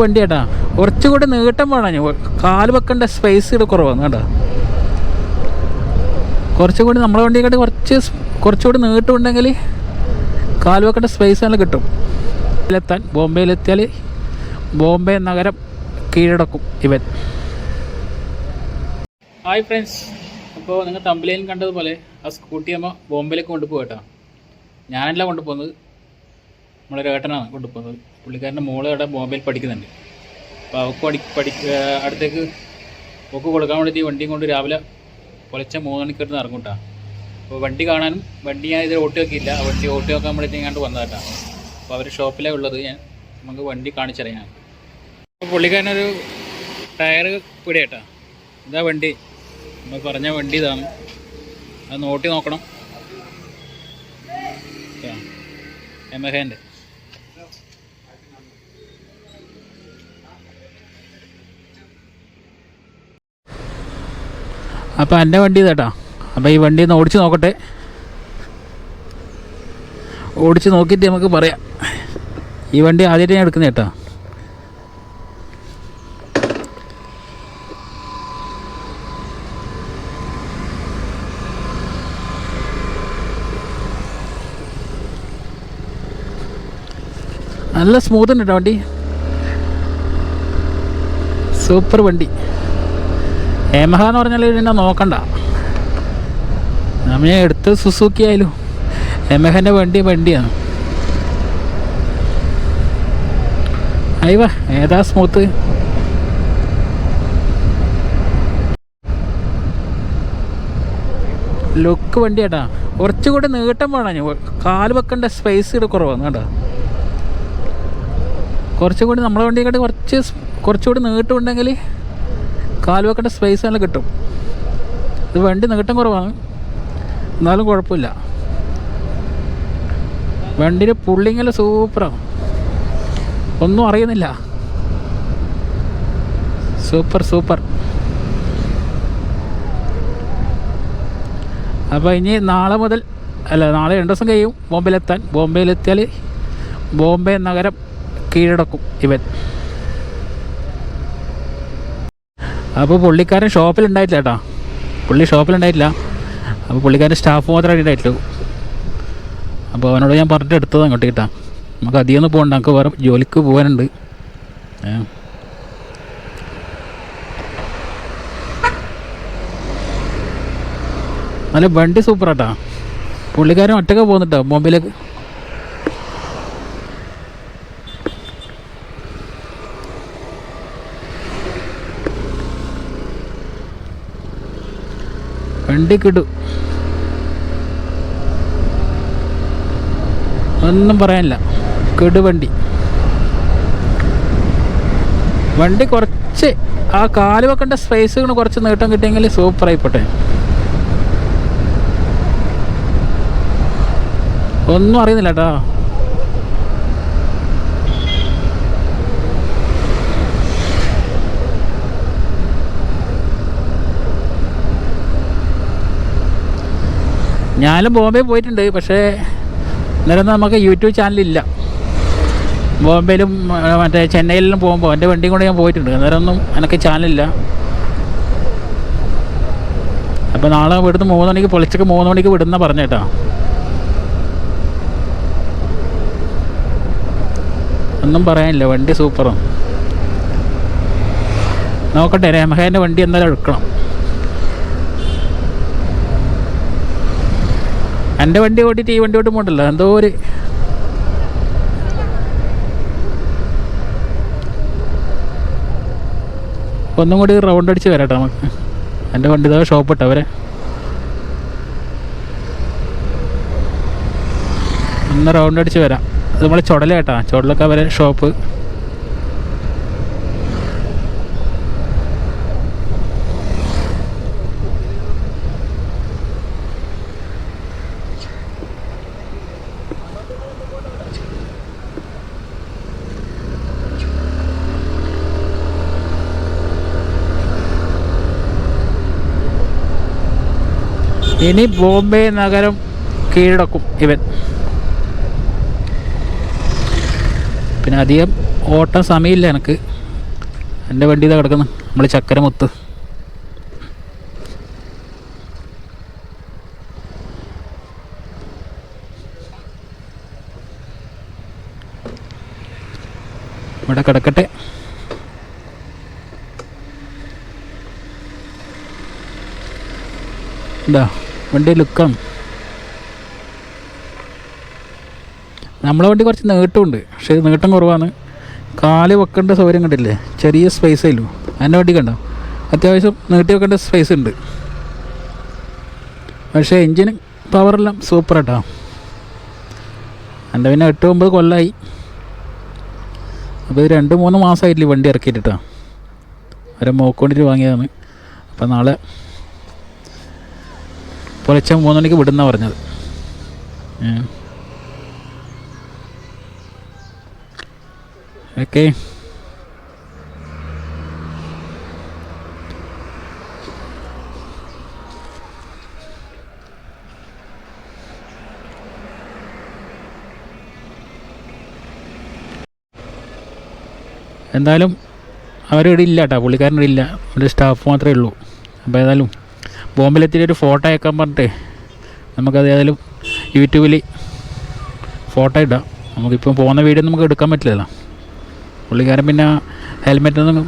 വണ്ടി കേട്ടാ. കുറച്ചുകൂടി നീട്ടം വേണം കാൽ വെക്കേണ്ട സ്പേസ് ഇവിടെ കുറവാണ് കേട്ടോ. കുറച്ചുകൂടി നമ്മളെ വണ്ടിയെക്കാട്ടി കുറച്ച് കുറച്ചുകൂടി നീട്ടുണ്ടെങ്കിൽ കാൽ വെക്കേണ്ട സ്പേസ് നല്ല കിട്ടും. എത്താൻ ബോംബെയിലെത്തിയാൽ ബോംബെ നഗരം കീഴടക്കും ഇവൻ. ഹായ് ഫ്രണ്ട്സ് അപ്പോൾ നിങ്ങൾ തമ്പിലയിൽ കണ്ടതുപോലെ ആ സ്കൂട്ടി അമ്മ ബോംബെയിലേക്ക് കൊണ്ടുപോകട്ടോ ഞാനല്ല കൊണ്ടുപോകുന്നത്. നമ്മളൊരു ഏട്ടനാണ് കൊണ്ടുപോകുന്നത്. പുള്ളിക്കാരന്റെ മോൾ അവിടെ ബോംബെയിൽ പഠിക്കുന്നുണ്ട്. അപ്പോൾ അവൾക്ക് പഠി പഠി അടുത്തേക്ക് ഒക്കെ കൊടുക്കാൻ വേണ്ടിയിട്ട് വണ്ടിയും കൊണ്ട് രാവിലെ പുലച്ച മൂന്ന് മണിക്കിട്ട് ഇറങ്ങും കേട്ടോ അപ്പോൾ വണ്ടി കാണാനും വണ്ടി ഞാൻ ഇതിൽ ഓട്ടി നോക്കിയില്ല. വണ്ടി ഓട്ടി നോക്കാൻ വേണ്ടിയിട്ട് ഇങ്ങാണ്ട് വന്നതാണ് അപ്പോൾ അവർ ഷോപ്പിലാണ് ഉള്ളത്. ഞാൻ നമുക്ക് വണ്ടി കാണിച്ചറിയാം. ഞാൻ അപ്പോൾ പുള്ളിക്കാരനൊരു ടയർ പിടിയേട്ടാ. ഇതാ വണ്ടി. നമ്മൾ പറഞ്ഞ വണ്ടി ഇതാണ്. അത് നോട്ടി നോക്കണം. എമഹേന്റെ അപ്പോൾ എന്റെ വണ്ടി ഇതാട്ടാ അപ്പോൾ ഈ വണ്ടി ഒന്ന് ഓടിച്ച് നോക്കട്ടെ. ഓടിച്ച് നോക്കിയിട്ട് നമുക്ക് പറയാം. ഈ വണ്ടി ആദ്യമായിട്ട് ഞാൻ എടുക്കുന്ന കേട്ടോ. നല്ല സ്മൂത്ത് ഉണ്ട് കേട്ടോ വണ്ടി? സൂപ്പർ വണ്ടി. യമഹ എന്ന് പറഞ്ഞാൽ ഇതിനെ നോക്കണ്ട. നമ്മ എടുത്ത് സുസുക്കി ആയാലും. യമഹന്റെ വണ്ടി വണ്ടിയാണ്. അയവ ഏതാ സ്മൂത്ത് ലുക്ക് വണ്ടി കേട്ടാ കുറച്ചുകൂടി നീട്ടം വേണം കാൽ വെക്കേണ്ട സ്പേസ് ഇവിടെ കുറവാണ് കേട്ടോ കുറച്ചുകൂടി നമ്മളെ വണ്ടിയെക്കാട്ടി കുറച്ച് കുറച്ചുകൂടി നീട്ടമുണ്ടെങ്കിൽ കാൽ വെക്കേണ്ട സ്പേസ് തന്നെ കിട്ടും. ഇത് വണ്ടി നീട്ടം കുറവാണ്. എന്നാലും കുഴപ്പമില്ല. വണ്ടിന്റെ പുള്ളിങ്ങെല്ലാം സൂപ്പറാണ് ഒന്നും അറിയുന്നില്ല. സൂപ്പർ സൂപ്പർ അപ്പോൾ ഇനി നാളെ മുതൽ അല്ല നാളെ രണ്ട് ദിവസം കഴിയും. ബോംബെയിലെത്താൻ. ബോംബെയിലെത്തിയാൽ ബോംബെ നഗരം കീഴടക്കും ഇവൻ. അപ്പോൾ പുള്ളിക്കാരൻ ഷോപ്പിലുണ്ടായിട്ടില്ല കേട്ടോ. പുള്ളി ഷോപ്പിലുണ്ടായിട്ടില്ല അപ്പോൾ പുള്ളിക്കാരൻ സ്റ്റാഫ് മാത്രമേ ഉണ്ടായിട്ടുള്ളൂ. അപ്പോൾ അവനോട് ഞാൻ പറഞ്ഞിട്ട് എടുത്തത് അങ്ങോട്ട് കിട്ടാം. നമുക്ക് അധികം ഒന്നും പോകണ്ട നമുക്ക് വേറെ ജോലിക്ക് പോകാനുണ്ട്. നല്ല വണ്ടി സൂപ്പറാട്ടാ പുള്ളിക്കാരൻ ഒറ്റയ്ക്ക് പോകുന്നുട്ടോ. ബോംബെയിലേക്ക് വണ്ടി കിട്ടു ഒന്നും പറയാനില്ല. കെടുവണ്ടി വണ്ടി. കുറച്ച് ആ കാൽ വെക്കേണ്ട സ്പേസ് കുറച്ച് നീട്ടം കിട്ടിയെങ്കിൽ സൂപ്പർ ആയിപ്പോട്ടെ. ഒന്നും അറിയുന്നില്ല കേട്ടോ ഞാനും ബോംബെ പോയിട്ടുണ്ട് പക്ഷേ അന്നേരം നമുക്ക് യൂട്യൂബ് ചാനലില്ല. ബോംബെയിലും മറ്റേ ചെന്നൈയിലും പോകുമ്പോൾ എന്റെ വണ്ടിയും കൊണ്ട് ഞാൻ പോയിട്ടുണ്ട് അന്നേരം ഒന്നും എനിക്ക് ചാനലില്ല. അപ്പോൾ നാളെ ഇവിടുന്ന് മൂന്ന് മണിക്ക് പൊളിച്ചൊക്കെ മൂന്ന് മണിക്ക് വിടുന്ന പറഞ്ഞേട്ടാ ഒന്നും പറയാനില്ല വണ്ടി സൂപ്പറും. നോക്കട്ടെ രമഹേന്റെ വണ്ടി എന്തായാലും എടുക്കണം. എന്റെ വണ്ടി ഓട്ടിട്ട് ഈ വണ്ടി ഓട്ടും പോകണ്ടല്ലോ എന്തോ ഒരു ഒന്നും കൂടി റൗണ്ട് അടിച്ച് വരാട്ടോ നമുക്ക്. എന്റെ വണ്ടി ഇതാ ഷോപ്പ് ഇട്ടോ അവരെ. ഒന്ന് റൗണ്ട് അടിച്ച് വരാം. അത് നമ്മൾ ചുടലേട്ടാ ചുടലൊക്കെ അവരെ ഷോപ്പ് ഇനി ബോംബെ നഗരം കീഴടക്കും ഇവൻ. പിന്നെ അധികം ഓട്ടം സമയമില്ല എനിക്ക്. എന്റെ വണ്ടി ഇതാ കിടക്കുന്നു നമ്മൾ ചക്കരമൊത്ത് ഇവിടെ കിടക്കട്ടെ. ഇതാ. വണ്ടി ലുക്കാണ് നമ്മളെ വണ്ടി കുറച്ച് നീട്ടമുണ്ട്. പക്ഷേ നീട്ടം കുറവാണ്. കാൽ വെക്കേണ്ട സൗകര്യം കണ്ടില്ലേ? ചെറിയ സ്പേസേ ഉള്ളൂ. എന്റെ വണ്ടി കണ്ടോ? അത്യാവശ്യം നീട്ടി വെക്കേണ്ട സ്പേസ് ഉണ്ട്. പക്ഷേ എൻജിന് പവറെല്ലാം സൂപ്പർ കേട്ടോ എന്റെ പിന്നെ എട്ട് ഒമ്പത് കൊല്ലമായി അപ്പോൾ ഇത് രണ്ട് മൂന്ന് മാസമായിട്ടില്ല വണ്ടി ഇറക്കിയിട്ടാ അവരെ മോക്കോണ്ടിട്ട് വാങ്ങിയതാണ്. അപ്പോൾ നാളെ പുലച്ച മൂന്ന് മണിക്ക് വിടുന്ന പറഞ്ഞത്. ഓക്കെ. എന്തായാലും അവരിവിടെ ഇല്ല കേട്ടോ പുള്ളിക്കാരനിവിടെ ഇല്ല. ഒരു സ്റ്റാഫ് മാത്രമേ ഉള്ളൂ. അപ്പോൾ ഏതായാലും ബോംബെയിലെത്തിയിട്ട് ഒരു ഫോട്ടോ അയക്കാൻ പറഞ്ഞിട്ട് നമുക്കത് ഏതായാലും യൂട്യൂബിൽ ഫോട്ടോ ഇടാം. നമുക്കിപ്പം പോകുന്ന വീഡിയോ നമുക്ക് എടുക്കാൻ പറ്റില്ലല്ലോ. പുള്ളിക്കാരൻ പിന്നെ ഹെൽമെറ്റൊന്നും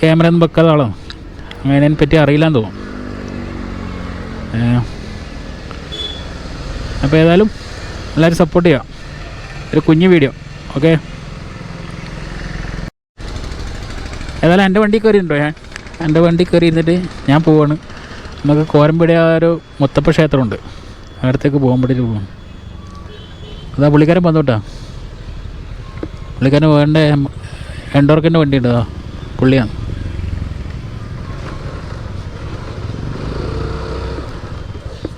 ക്യാമറ ഒന്നും വെക്കാതെ ആളാണ് അങ്ങനെ അതിനെ പറ്റി അറിയില്ലാന്ന് തോന്നും അപ്പോൾ ഏതായാലും എല്ലാവരും സപ്പോർട്ട് ചെയ്യാം. ഒരു കുഞ്ഞു വീഡിയോ ഓക്കെ? ഏതായാലും എന്റെ വണ്ടി കയറിയിട്ടുണ്ടോ? ഞാൻ എന്റെ വണ്ടി കയറി ഇരുന്നിട്ട് ഞാൻ പോവാണ്. നമുക്ക് കോരമ്പിടി ആ ഒരു മുത്തപ്പ ക്ഷേത്രമുണ്ട്. അവിടത്തേക്ക് പോകുമ്പോഴേക്ക് പോകണം അതാ പുള്ളിക്കാരൻ വന്നോട്ടാ. പുള്ളിക്കാരൻ വേണ്ട എൻഡോർക്കിന്റെ വണ്ടി ഉണ്ട് പുള്ളിയാണ്.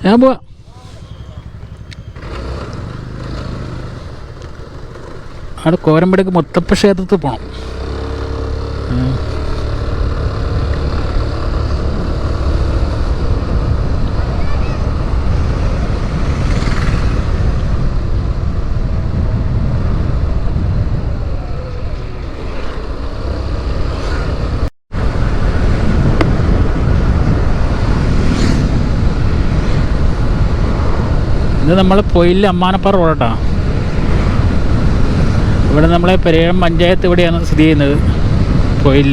ഞാൻ പോവാ. അവിടെ കോരമ്പടിക്ക് മുത്തപ്പ ക്ഷേത്രത്തിൽ പോകണം ഇത് നമ്മൾ പൊയിൽ അമ്മാനപ്പാറ റോഡാ ഇവിടെ നമ്മളെ പെരേഴം പഞ്ചായത്ത് ഇവിടെയാണ് സ്ഥിതി ചെയ്യുന്നത് പൊയിൽ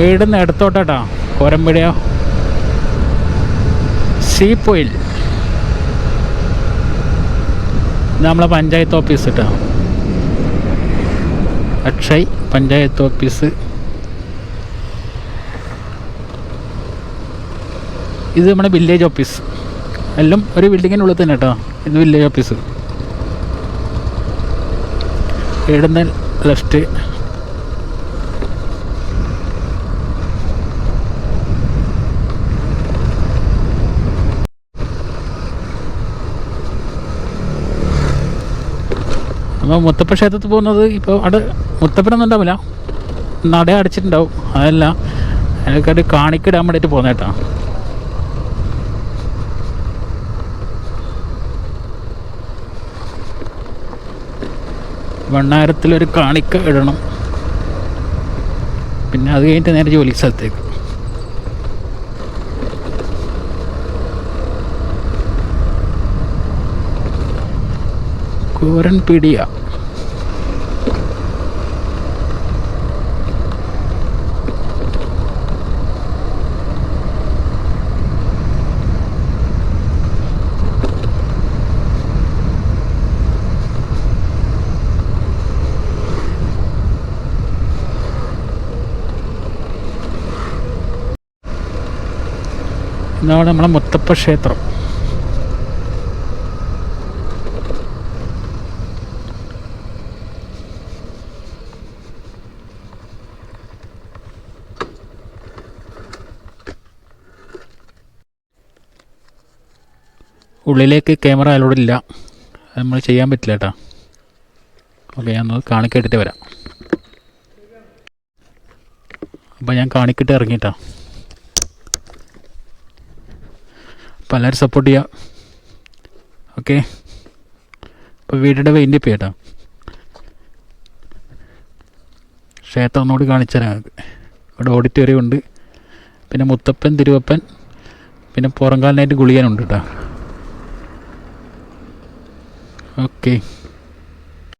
ഇവിടുന്ന് ഇടത്തോട്ടാ കോരമ്പടിയോ. പോയിൽ നമ്മളെ പഞ്ചായത്ത് ഓഫീസ് കേട്ടോ അക്ഷയ് പഞ്ചായത്ത് ഓഫീസ്. ഇത് നമ്മുടെ വില്ലേജ് ഓഫീസ്. എല്ലാം ഒരു ബിൽഡിങ്ങിനുള്ളിൽ തന്നെ കേട്ടോ ഇത് വില്ലേജ് ഓഫീസ്. ഇവിടുന്ന് ലെഫ്റ്റ് അപ്പോൾ മുത്തപ്പ ക്ഷേത്രത്തിൽ പോകുന്നത് ഇപ്പോൾ അവിടെ മുത്തപ്പനൊന്നും ഉണ്ടാവില്ല. നട അടച്ചിട്ടുണ്ടാവും. അതല്ല അതിനൊക്കെ കാണിക്കിടാൻ വേണ്ടിയിട്ട് പോകുന്ന കേട്ടോ. വണ്ണാരത്തിലൊരു കാണിക്ക ഇടണം. പിന്നെ അത് കഴിഞ്ഞിട്ട് നേരെ ജോലി സ്ഥലത്തേക്ക്. കൂരൻ പിടിയ. ഇതാണ് നമ്മുടെ മുത്തപ്പ ക്ഷേത്രം. ഉള്ളിലേക്ക് ക്യാമറ അലോഡ് ഇല്ല. അത് നമ്മൾ ചെയ്യാൻ പറ്റില്ല കേട്ടോ. ഓക്കെ ഞാൻ ഒന്ന് വരാം. അപ്പോൾ ഞാൻ കാണിക്കിട്ട് ഇറങ്ങിയിട്ടാ അപ്പോൾ എല്ലാവരും സപ്പോർട്ട് ചെയ്യാം. ഓക്കെ. അപ്പോൾ വീടിന്റെ വെയിന്റെ പേട്ടാ ക്ഷേത്രം ഒന്നുകൂടി കാണിച്ചുതരാം ഇവിടെ ഓഡിറ്റോറിയം ഉണ്ട്. പിന്നെ മുത്തപ്പൻ തിരുവപ്പൻ പിന്നെ പുറംകാലിനായിട്ട് ഗുളികനുണ്ട് കേട്ടോ. ഓക്കെ